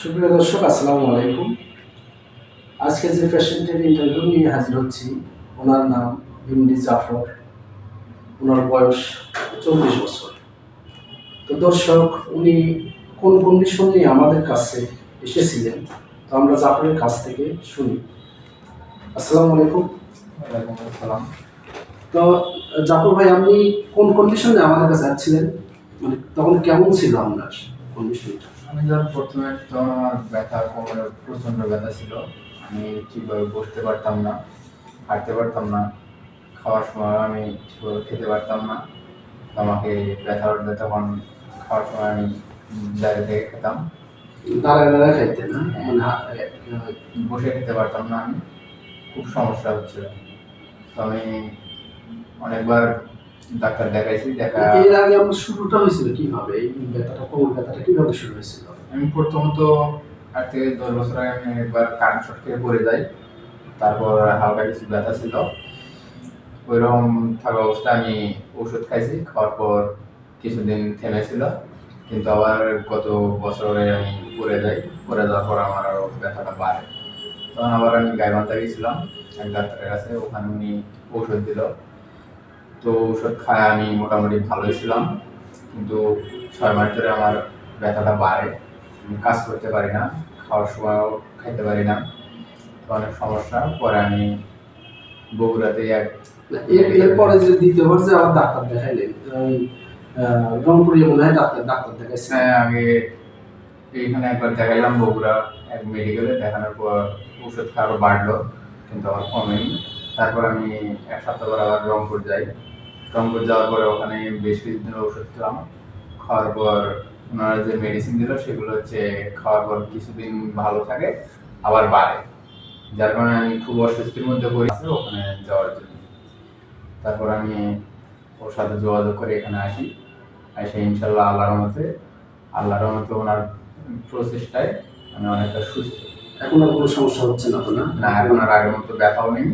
সুপ্রিয় দর্শক আসসালামু আলাইকুম। আজকে যে পেশেন্টের ইন্টারভিউ নিয়ে হাজির হচ্ছি ওনার নাম এমডি জাফর। ওনার বয়স চল্লিশ বছর। তো দর্শক উনি কোন কন্ডিশন নিয়ে আমাদের কাছে এসেছিলেন তো আমরা জাফরের কাছ থেকে শুনি। আসসালামু আলাইকুম। ওয়ালাইকুম আসসালাম। তো জাফর ভাই আপনি কোন কন্ডিশনে আমাদের কাছে যাচ্ছিলেন? মানে তখন কেমন ছিল আপনার? কন্ডিশনটা আমি যখন প্রথমে তখন আমার ব্যথা কোমরে প্রচণ্ড ব্যথা ছিল। আমি ঠিকভাবে বসতে পারতাম না হাঁটতে পারতাম না। খাওয়ার সময় আমি ঠিকভাবে খেতে পারতাম না। তো আমাকে ব্যথা উঠলে তখন খাওয়ার সময় আমি দাঁড়িয়ে থেকে খেতাম। দাঁড়ায় দাঁড়ায় খাইতেন না? হা- আহ, বসে খেতে পারতাম না আমি। খুব সমস্যা হচ্ছিল। তো আমি অনেকবার ডাক্তার দেখাইছি দেখা এর আগে আমার শুরুটা হয়েছিল কীভাবে? এই ব্যথাটা কোমর ব্যথাটা কীভাবে শুরু হয়েছিল? আমি প্রথমত আট থেকে দশ বছর আগে আমি একবার কারেন্ট শর্ট খেয়ে পড়ে যাই। তারপর হালকা কিছু ব্যথা ছিল। ওইরকম থাকা অবস্থায় আমি ওষুধ খাইছি খাওয়ার পর কিছুদিন থেমেছিল। কিন্তু আবার গত বছরে আমি পড়ে যাই। পড়ে যাওয়ার পর আমার আরও ব্যথাটা বাড়ে। তখন আবার আমি গাইবান্ধা গেছিলাম। এক ডাক্তারের কাছে ওখানে উনি ওষুধ দিল। তো ওষুধ খায় আমি মোটামুটি ভালোই ছিলাম। কিন্তু ছয় মাস ধরে আমার ব্যথাটা বাড়ে। কাজ করতে পারি না খাওয়ার সময়ও খাইতে পারি না। তো অনেক সমস্যা। পরে আমি বগুড়াতে এক এর- এরপরে যে দ্বিতীয়বার যে আবার ডাক্তার দেখাইলেন রংপুরে মনে হয় ডাক্তার ডাক্তার দেখাইছে। হ্যাঁ, আগে এইখানে একবার দেখাইলাম বগুড়া এক মেডিকেলে দেখানোর পর ওষুধ খাওয়া বাড়লো কিন্তু আমার কমেনি। তারপর আমি এক সপ্তাহ পর আবার রংপুর যাই। রংপুর যাওয়ার পরে ওখানে বেশ কিছুদিন ওষুধ খেলাম। খাওয়ার পর ওনারা যে মেডিসিন দিল সেগুলো হচ্ছে খাওয়ার পর কিছুদিন ভালো থাকে আবার বাড়ে। যার কারণে আমি খুব অস্বস্তির মধ্যে পড়ি ওখানে যাওয়ার জন্য। তারপর আমি ওর সাথে যোগাযোগ করে এখানে আসি। এসে ইনশাল্লাহ আল্লাহর মতে আল্লাহর মতে ওনার প্রচেষ্টায় আমি অনেকটা সুস্থ। এখন আর কোনো সমস্যা হচ্ছে না তো না? না এখন আর আগের মতো ব্যথাও নেই।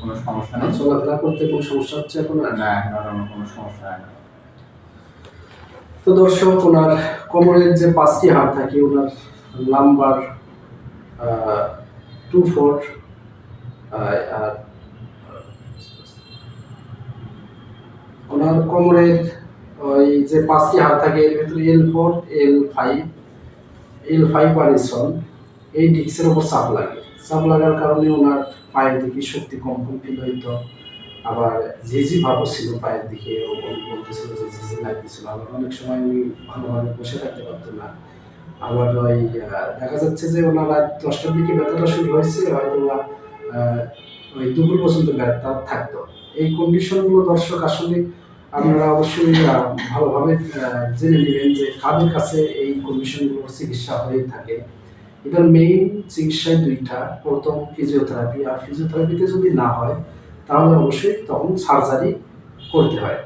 কোনো সমস্যা নেই। চলাফেরা করতে কোনো সমস্যা হচ্ছে এখন? না এখন আর কোনো সমস্যা হয় না। তো দর্শক ওনার কোমরের যে পাঁচটি হাড় থাকে ওনার নাম্বার টু ফোর আর ওনার কোমরের ওই যে পাঁচটি হাড় থাকে এর ভিতরে L four L five L five আর পারিসন এই ডিস্কের উপর চাপ লাগে। চাপ লাগার কারণে ওনার পায়ের দিকে শক্তি কম ফিল হইতো আবার ঝিঝি ভাবও ছিল পায়ের দিকে বলতেছিল যে লাগতেছিল। আবার অনেক সময় উনি ভালোভাবে বসে থাকতে পারতো না। আবার ওই দেখা যাচ্ছে যে ওনার রাত দশটার দিকে ব্যথাটা শুরু হয়েছে হয়তো ওই দুপুর পর্যন্ত ব্যথা থাকতো। এই কন্ডিশনগুলো দর্শক আসলে আপনারা অবশ্যই ভালোভাবে জেনে নেবেন যে কাদের কাছে এই কন্ডিশনগুলোর চিকিৎসা হয়ে থাকে। এটার মেইন চিকিৎসায় দুইটা, প্রথম ফিজিওথেরাপি আর ফিজিওথেরাপিতে যদি না হয়, তাহলে অবশ্যই তখন সার্জারি করতে হয়।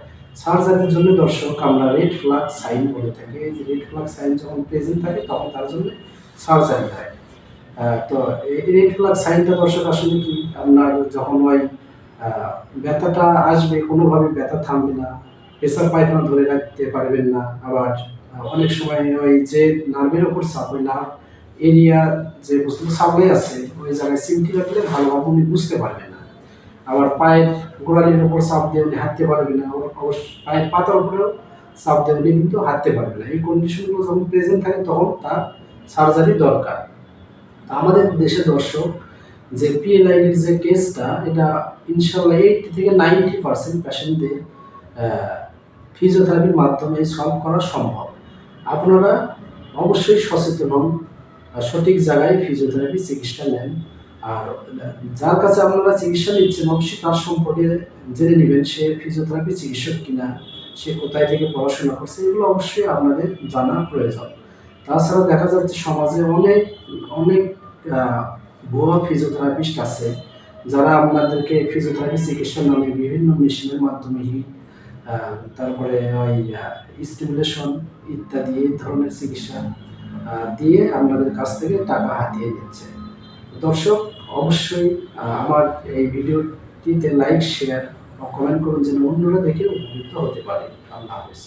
সার্জারির জন্য দর্শক, আমরা রেড ফ্লাগ সাইন বলে থাকি। এই যে রেড ফ্লাগ সাইন যখন প্রেজেন্ট থাকে, তখন তার জন্য সার্জারি হয়। তো এই রেড ফ্লাগ সাইনটা দর্শক, আসলে কি? আপনার যখন ওই ব্যথাটা আসবে, কোনোভাবে ব্যথা থামবে না প্রেসার পায়খানা ধরে রাখতে পারবেন না, আবার অনেক সময় ওই যে নার্ভের ওপর চাপ ওই নার্ভ এরিয়া যে বস্তু সাপ্লাই আছে, ওই জায়গায় সিমটি রাখলে ভালোভাবে উনি বুঝতে পারবেন না। আবার পায়ের গোড়ালির উপর চাপ দিয়ে উনি হাঁটতে পারবে না, আবার অবশ্য পায়ের পাতার উপরেও চাপ দিয়ে উনি কিন্তু হাঁটতে পারবে না। এই কন্ডিশনগুলো যখন প্রেজেন্ট থাকে, তখন তার সার্জারি দরকার। আমাদের দেশে দর্শক, যে পিএলআইডির যে কেসটা এটা ইনশাল্লাহ এইটি থেকে নাইনটি পার্সেন্ট পেশেন্টদের ফিজিওথেরাপির মাধ্যমে সলভ করা সম্ভব। আপনারা অবশ্যই সচেতন হন। সঠিক জায়গায় ফিজিওথেরাপি চিকিৎসা নেন। আর, যার কাছে আপনারা চিকিৎসা নিচ্ছেন, অবশ্যই তার সম্পর্কে জেনে নেবেন সে ফিজিওথেরাপি চিকিৎসক কিনা, সে কোথায় থেকে পড়াশোনা করছে, এগুলো অবশ্যই আপনাদের জানা প্রয়োজন। তাছাড়া দেখা যাচ্ছে সমাজে অনেক অনেক ভুয়া ফিজিওথেরাপিস্ট আছে, যারা আপনাদেরকে ফিজিওথেরাপি চিকিৎসা নামে বিভিন্ন মেশিনের মাধ্যমে তারপরে ওই স্টিমুলেশন ইত্যাদি, এই ধরনের চিকিৎসা দিয়ে আপনাদের কাছ থেকে টাকা হাতিয়ে নিচ্ছে। দর্শক, অবশ্যই আমার এই ভিডিওটিতে লাইক শেয়ার ও কমেন্ট করুন যেন অন্যরা দেখে উপকৃত হতে পারে। আল্লাহ হাফেজ।